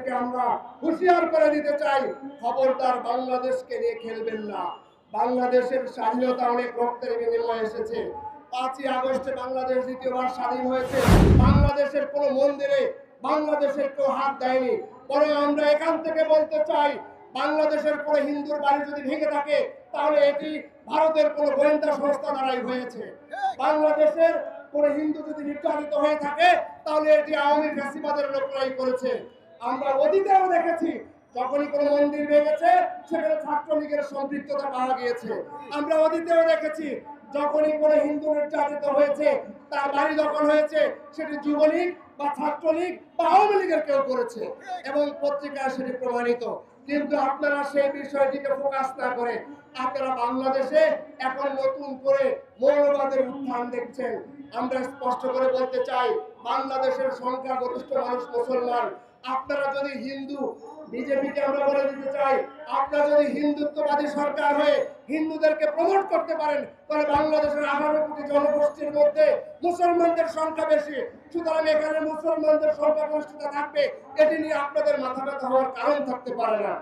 আপনাদেরকে আমরা হুঁশিয়ার করে দিতে চাই, খবরদার বাংলাদেশকে নিয়ে খেলবেন না। বাংলাদেশের স্বাধীনতা অনেক রক্তের বিনিময়ে এসেছে। পাঁচই আগস্টে বাংলাদেশ দ্বিতীয়বার স্বাধীন হয়েছে। বাংলাদেশের কোনো মন্দিরে বাংলাদেশের কেউ হাত দেয়নি। বরং আমরা এখান থেকে বলতে চাই, বাংলাদেশের কোনো হিন্দুর বাড়ি যদি ভেঙে থাকে, তাহলে এটি ভারতের কোনো গোয়েন্দা সংস্থা দ্বারাই হয়েছে। বাংলাদেশের কোনো হিন্দু যদি নির্যাতিত হয়ে থাকে, তাহলে এটি আওয়ামী ফ্যাসিবাদের লোকরাই করেছে। আমরা অতীতেও দেখেছি, যখনই কোনো মন্দির ভেঙেছে সেখানে ছাত্রলীগের সম্পৃক্ততা পাওয়া গিয়েছে। আমরা অতীতেও দেখেছি, যখনই কোনো হিন্দু নির্যাতিত হয়েছে, তার বাড়ি দখল হয়েছে, সেটি যুবলীগ বা ছাত্রলীগ বা আওয়ামী লীগের কেউ করেছে এবং পত্রিকায় সেটি প্রমাণিত। কিন্তু আপনারা সেই বিষয়টিকে ফোকাস না করে আপনারা বাংলাদেশে এখন নতুন করে মৌলবাদের উত্থান দেখছেন। আমরা স্পষ্ট করে বলতে চাই, বাংলাদেশের সংখ্যাগরিষ্ঠ মানুষ মুসলমান আপনারা যদি হিন্দু, বিজেপিকে আমরা বলে দিতে চাই, আপনারা যদি হিন্দুত্ববাদী সরকার হয়ে হিন্দুদেরকে প্রমোট করতে পারেন, তাহলে বাংলাদেশের আঠারো কোটি জনগোষ্ঠীর মধ্যে মুসলমানদের সংখ্যা বেশি। সুতরাং এখানে মুসলমানদের সংখ্যাগরিষ্ঠতা থাকবে, এটি নিয়ে আপনাদের মাথা ব্যথা হওয়ার কারণ থাকতে পারে না।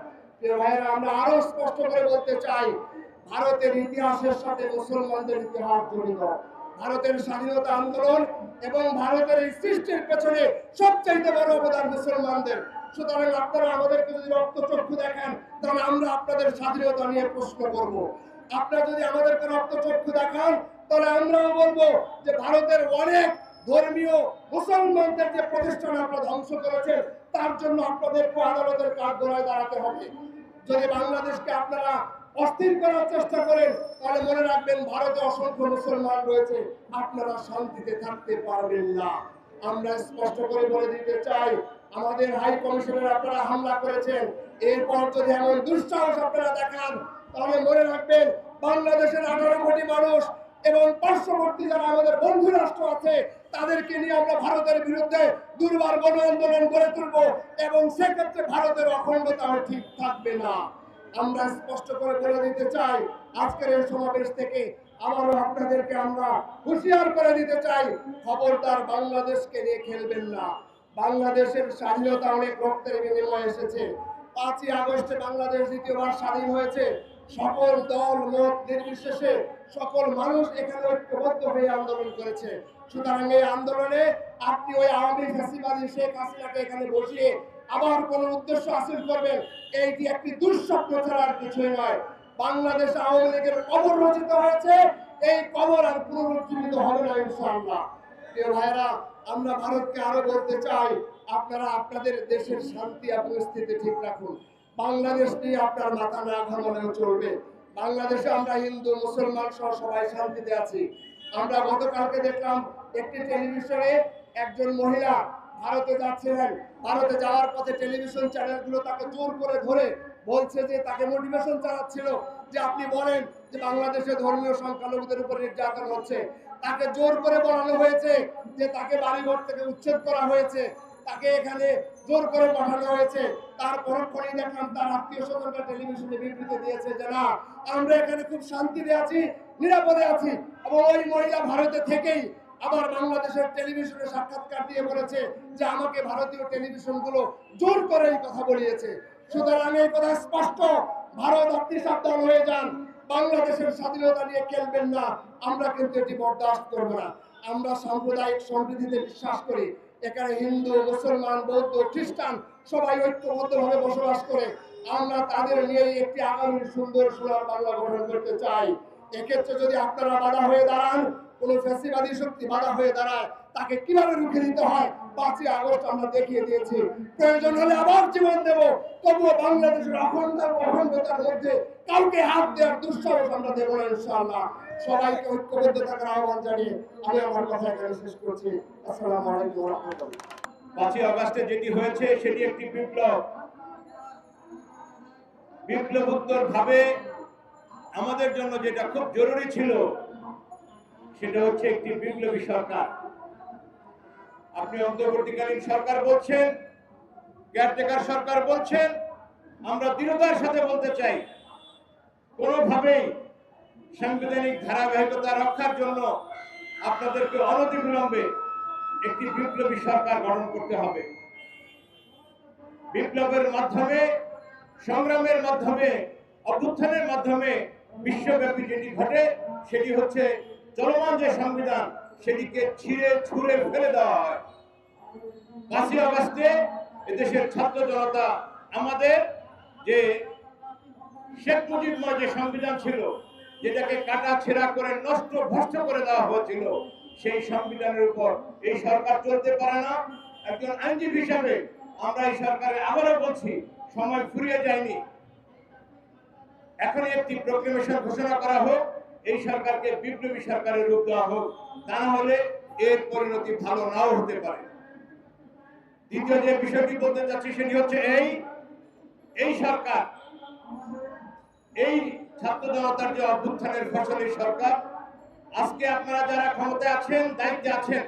ভাইয়েরা, আমরা আরও স্পষ্ট করে বলতে চাই, ভারতের ইতিহাসের সাথে মুসলমানদের ইতিহাস জড়িত। ভারতের স্বাধীনতা আন্দোলন এবং ভারতের এই সৃষ্টির পেছনে সবচাইতে বড় অবদান মুসলমানদের। সুতরাং আপনারা আমাদেরকে যদি রক্ত চক্ষু দেখেন, তাহলে আমরা আপনাদের স্বাধীনতা নিয়ে প্রশ্ন করব। আপনারা যদি আমাদেরকে রক্ত চক্ষু দেখান, তাহলে আমরাও বলব যে ভারতের অনেক ধর্মীয় মুসলমানদের যে প্রতিষ্ঠান আপনারা ধ্বংস করেছেন, তার জন্য আপনাদেরকে আদালতের কাঠগড়ায় দাঁড়াতে হবে। যদি বাংলাদেশকে আপনারা অস্থির করার চেষ্টা করেন, তাহলে মনে রাখবেন ভারতে অসংখ্য মুসলমান রয়েছে। আপনারা শান্তিতে থাকতে পারবেন না। আমরা স্পষ্ট করে বলে দিতে চাই, আমাদের হাই কমিশনের আপনারা হামলা করেছেন। এরপর যদি এমন দুঃসাহস আপনারা দেখান, তাহলে মনে রাখবেন বাংলাদেশের আঠারো কোটি মানুষ এবং পার্শ্ববর্তী যারা আমাদের বন্ধু রাষ্ট্র আছে, তাদেরকে নিয়ে আমরা ভারতের বিরুদ্ধে দুর্বার গণ আন্দোলন গড়ে তুলব এবং সেক্ষেত্রে ভারতের অখণ্ডতা ঠিক থাকবে না। আমরা স্পষ্ট করে বলে দিতে চাই, আজকের এই সমাবেশ থেকে আবারও আপনাদেরকে আমরা হুঁশিয়ার করে দিতে চাই, খবরদার বাংলাদেশকে নিয়ে খেলবেন না। বাংলাদেশের স্বাধীনতা অনেক রক্তের বিনিময়ে এসেছে। পাঁচই আগস্টে বাংলাদেশ দ্বিতীয়বার স্বাধীন হয়েছে। সকল দল, মত নির্বিশেষে সকল মানুষ এখানে ঐক্যবদ্ধ হয়ে আন্দোলন করেছে। সুতরাং এই আন্দোলনে আপনি ওই আওয়ামী ফ্যাসিবাদী শেখ হাসিনাকে এখানে বসিয়ে আবার কোন উদ্দেশ্য হাসিল করবেন এইটি একটি দুঃস্বপ্ন ছাড়া আর কিছুই নয়। বাংলাদেশ আওয়ামী লীগের কবর রচিত হয়েছে, এই কবর আর পুনরুজ্জীবিত হবে না, ইনশাআল্লাহ। প্রিয় ভাইরা আমরা ভারতকে আরও বলতে চাই। আপনারা আপনাদের দেশের শান্তি এবং স্থিতি ঠিক রাখুন। বাংলাদেশ নিয়ে আপনার মাথা না ঘামালেও চলবে। বাংলাদেশে আমরা হিন্দু, মুসলমান সহ সবাই শান্তিতে আছি। আমরা গতকালকে দেখলাম, একটি টেলিভিশনে একজন মহিলা ভারতে যাচ্ছিলেন। ভারতে যাওয়ার পথে টেলিভিশন চ্যানেলগুলো তাকে জোর করে ধরে বলছে যে তাকে মোটিভেশন চালাচ্ছিল যে আপনি বলেন যে বাংলাদেশে ধর্মীয় সংখ্যালঘুদের উপর নির্যাতন হচ্ছে। তাকে জোর করে বলানো হয়েছে যে তাকে বাড়িঘর থেকে উচ্ছেদ করা হয়েছে। তাকে এখানে জোর করে পাঠানো হয়েছে। তার দেখলাম তার আত্মীয় স্বজনরা টেলিভিশনে বিবৃতি দিয়েছে যে না, আমরা এখানে খুব শান্তিতে আছি, নিরাপদে আছি। এবং ওই মহিলা ভারতে থেকেই আবার বাংলাদেশের টেলিভিশনে সাক্ষাৎকার দিয়ে বলেছে যে আমাকে ভারতীয় টেলিভিশনগুলো জোর করে এই কথা বলিয়েছে। সুতরাং এই কথা স্পষ্ট। ভারত আপনি সাবধান হয়ে যান। বাংলাদেশের স্বাধীনতা নিয়ে খেলবেন না। আমরা কিন্তু এটি বরদাস্ত করব না। আমরা সাম্প্রদায়িক সম্প্রীতিতে বিশ্বাস করি। এখানে হিন্দু, মুসলমান, বৌদ্ধ, খ্রিস্টান সবাই ঐক্যবদ্ধভাবে বসবাস করে। আমরা তাদের নিয়ে একটি আগামী সুন্দর সোনার বাংলা গঠন করতে চাই। এক্ষেত্রে যদি আপনারা বাধা হয়ে দাঁড়ান, কোন ফ্যাসিবাদী শক্তি বাধা হয়ে দাঁড়ায়, তাকে কীভাবে রুখে দিতে হয়? পাঁচই আগস্ট আমরা দেখিয়ে দিয়েছি। প্রয়োজন হলে আবার জীবন দেব, তবুও বাংলাদেশের অখণ্ড অখণ্ডতার মধ্যে কাউকে হাত দেওয়ার দুঃসাহস আমরা দেবো না, ইনশাআল্লাহ। সবাইকে ঐক্যবদ্ধ থাকার আহ্বান জানিয়ে আমি আমার কথা এখানে শেষ করছি। আসসালামু আলাইকুম রহমতুল্লাহ। পাঁচই আগস্টে যেটি হয়েছে, সেটি একটি বিপ্লব। বিপ্লবোত্তর ভাবে আমাদের জন্য যেটা খুব জরুরি ছিল, সেটা হচ্ছে একটি বিপ্লবী সরকার। আপনি অন্তর্বর্তীকালীন সরকার বলছেন কেয়ারটেকার সরকার বলছেন, আমরা দৃঢ়তার সাথে বলতে চাই, কোনোভাবেই সাংবিধানিক ধারাবাহিকতা রক্ষার জন্য আপনাদেরকে অনতিবিলম্বে একটি বিপ্লবী সরকার গঠন করতে হবে। বিপ্লবের মাধ্যমে, সংগ্রামের মাধ্যমে, অভ্যুত্থানের মাধ্যমে বিশ্বব্যাপী যেটি ঘটে, সেটি হচ্ছে চলমান যে সংবিধান, সেটিকে ছিঁড়ে ছুঁড়ে ফেলে দেওয়া হয়। পাঁচই আগস্টে এদেশের ছাত্র জনতা আমাদের যে শেখ মুজিবময় যে সংবিধান ছিল, যেটাকে কাটা ছেঁড়া করে নষ্ট ভ্রষ্ট করে দেওয়া হয়েছিল, সেই সংবিধানের উপর এই সরকার চলতে পারে না। একজন আইনজীবী হিসাবে আমরা এই সরকারে আবারও বলছি, সময় ফুরিয়ে যায়নি। এখন একটি প্রোক্লেমেশন ঘোষণা করা হোক, এই সরকারকে বিপ্লবী সরকারের রূপ দেওয়া হোক, তা না হলে এর পরিণতি ভালো নাও হতে পারে। দ্বিতীয় যে বিষয়টি বলতে চাচ্ছি সেটি হচ্ছে এই এই সরকার, এই ছাত্র জনতার যে অভ্যুত্থানের ফসলি সরকার, আজকে আপনারা যারা ক্ষমতায় আছেন, দায়িত্বে আছেন,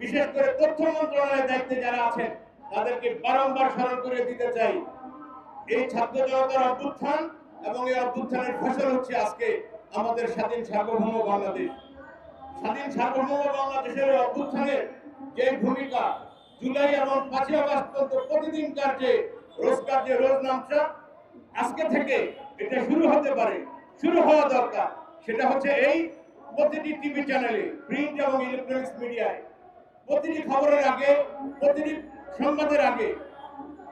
বিশেষ করে তথ্য মন্ত্রণালয়ের দায়িত্বে যারা আছেন, তাদেরকে বারংবার স্মরণ করে দিতে চাই, এই ছাত্র জনতার অভ্যুত্থান এবং এই অভ্যুত্থানের ফসল হচ্ছে আজকে আমাদের স্বাধীন সার্বভৌম বাংলাদেশ। স্বাধীন সার্বভৌম বাংলাদেশের অভ্যুত্থানের যে ভূমিকা, জুলাই এবং পাঁচই আগস্ট পর্যন্ত প্রতিদিনকার যে রোজকার যে রোজ নামটা আজকে থেকে এটা শুরু হতে পারে, শুরু হওয়া দরকার। সেটা হচ্ছে এই প্রতিটি টিভি চ্যানেলে, প্রিন্ট এবং ইলেকট্রনিক্স মিডিয়ায়। প্রতিটি খবরের আগে, প্রতিটি সংবাদের আগে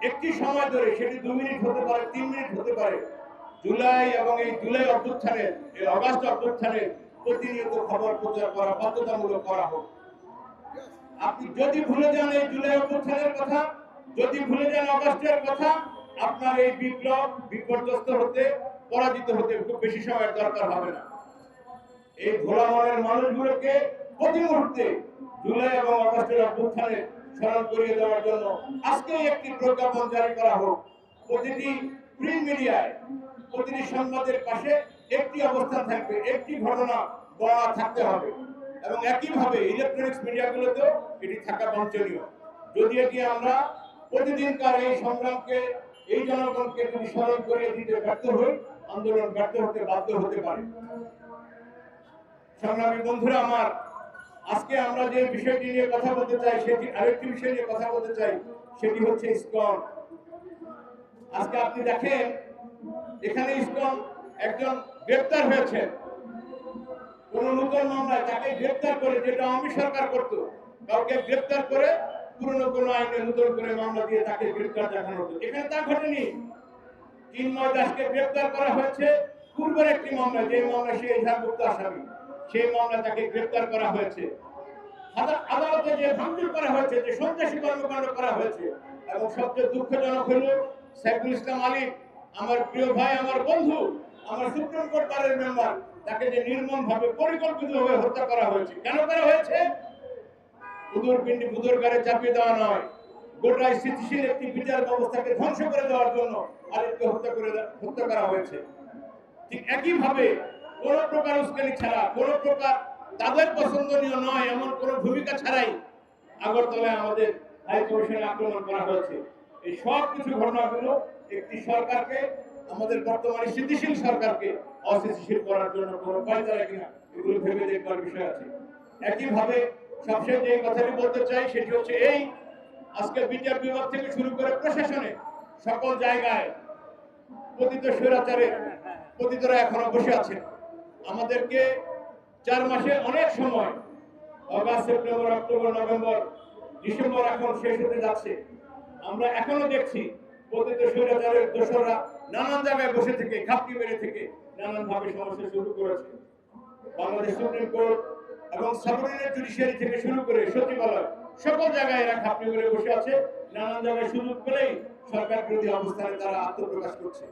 একটি সময় ধরে, সেটি দু মিনিট হতে পারে, তিন মিনিট হতে পারে জুলাই এবং এই জুলাই অভ্যুত্থানের এই অগাস্ট অভ্যুত্থানের প্রতিনিয়ত খবর প্রচার করা বাধ্যতামূলক করা হোক। আপনি যদি ভুলে যান এই জুলাই অভ্যুত্থানের কথা, যদি ভুলে যান অগাস্টের কথা, আপনার এই বিপ্লব বিপর্যস্ত হতে, পরাজিত হতে খুব বেশি সময়ের দরকার হবে না। এই ঘোড়া মনের মানুষগুলোকে প্রতি মুহূর্তে জুলাই এবং অগস্টের অভ্যুত্থানে স্মরণ করিয়ে দেওয়ার জন্য আজকেই একটি প্রজ্ঞাপন জারি করা হোক। প্রতিটি প্রিন্ট মিডিয়ায় পাশে একটি অবস্থান থাকবে, একটি ঘটনা থাকতে হবে। এবং এটি থাকা আমরা এই সংগ্রামকে, এই জনগণকে দিতে ব্যর্থ আন্দোলন ব্যর্থ হতে বাধ্য হতে সংগ্রামী বন্ধুরা আমার, আজকে আমরা যে বিষয়টি নিয়ে কথা বলতে চাই, সেটি আরেকটি বিষয় নিয়ে কথা বলতে চাই, সেটি হচ্ছে ইসকন। আজকে আপনি দেখেন, এখানে ইসকন একজন গ্রেপ্তার হয়েছে। কোন নতুন মামলায় তাকে গ্রেপ্তার করে, যেটা আমি সরকার করত, কাউকে গ্রেপ্তার করে পুরনো কোনো আইনে নতুন করে মামলা দিয়ে তাকে গ্রেপ্তার দেখানো হতো। এখানে তা ঘটেনি। চিন্ময় দাসকে গ্রেপ্তার করা হয়েছে। পূর্বের একটি মামলা যে মামলা সে এজাহারভুক্ত আসামি, সেই মামলা তাকে গ্রেপ্তার করা হয়েছে। আদালতে যে ভাঙচুর করা হয়েছে, যে সন্ত্রাসী কর্মকাণ্ড করা হয়েছে, এবং সবচেয়ে দুঃখজনক হলো সাইফুল ইসলাম আলী, আমার প্রিয় ভাই, আমার বন্ধু, আমার সুপ্রিম কোর্ট বারের মেম্বার তাকে যে নির্মম ভাবে পরিকল্পিত ভাবে হত্যা করা হয়েছে। কেন করা হয়েছে? উদুর পিণ্ডি বুদুর গাড়ে চাপিয়ে দেওয়া নয়। গোটা স্থিতিশীল একটি বিচার ব্যবস্থাকে ধ্বংস করে দেওয়ার জন্য আরেককে হত্যা করে হত্যা করা হয়েছে। ঠিক একইভাবে কোন প্রকার উস্কানি ছাড়া, কোন প্রকার তাদের পছন্দনীয় নয়, এমন কোন ভূমিকা ছাড়াই আগরতলায় আমাদের হাই কমিশনে আক্রমণ করা হয়েছে। এই সব কিছু ঘটনাগুলো একটি সরকারকে, আমাদের বর্তমানে স্থিতিশীল সরকারকে অস্থিতিশীল করার জন্য কোনো উপায় পায়তারা কিনা, এগুলো ভেবে দেখবার বিষয় আছে। একইভাবে সবশেষ যে কথাটি বলতে চাই, সেটি হচ্ছে এই, আজকে বিচার বিভাগ থেকে শুরু করে প্রশাসনে সকল জায়গায় পতিত স্বৈরাচারে পতিতরা এখনও বসে আছে আমাদেরকে চার মাসে অনেক সময়, August, September, October, November, December এখন শেষ হতে যাচ্ছে। আমরা এখনও দেখছি পতিত স্বৈরাচারের দোসররা নানান জায়গায় বসে থেকে, ঘাপটি মেরে থেকে নানান ভাবে সমস্যা শুরু করেছে। বাংলাদেশ সুপ্রিম কোর্ট এবং সাবরিনের জুডিশিয়ারি থেকে শুরু করে সচিবালয় সকল জায়গায় এরা ঘাপটি মেরে বসে আছে। নানান জায়গায় সুযোগ পেলেই সরকার বিরোধী অবস্থানে তারা আত্মপ্রকাশ করছে।